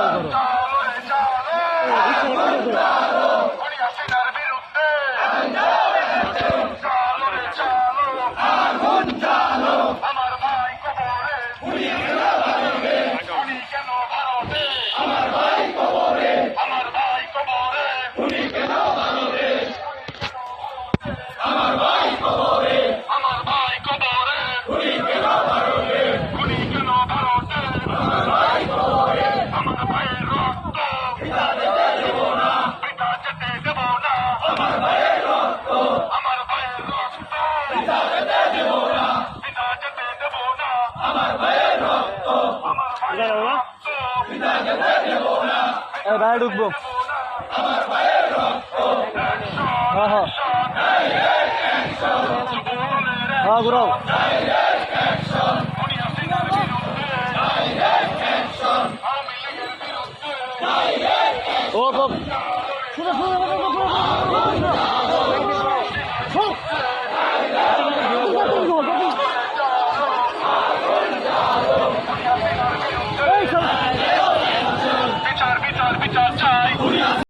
讨论讨论 ভাই ঢুকবো হ্যাঁ হ্যাঁ ঘুরাও ও শুধু শুধু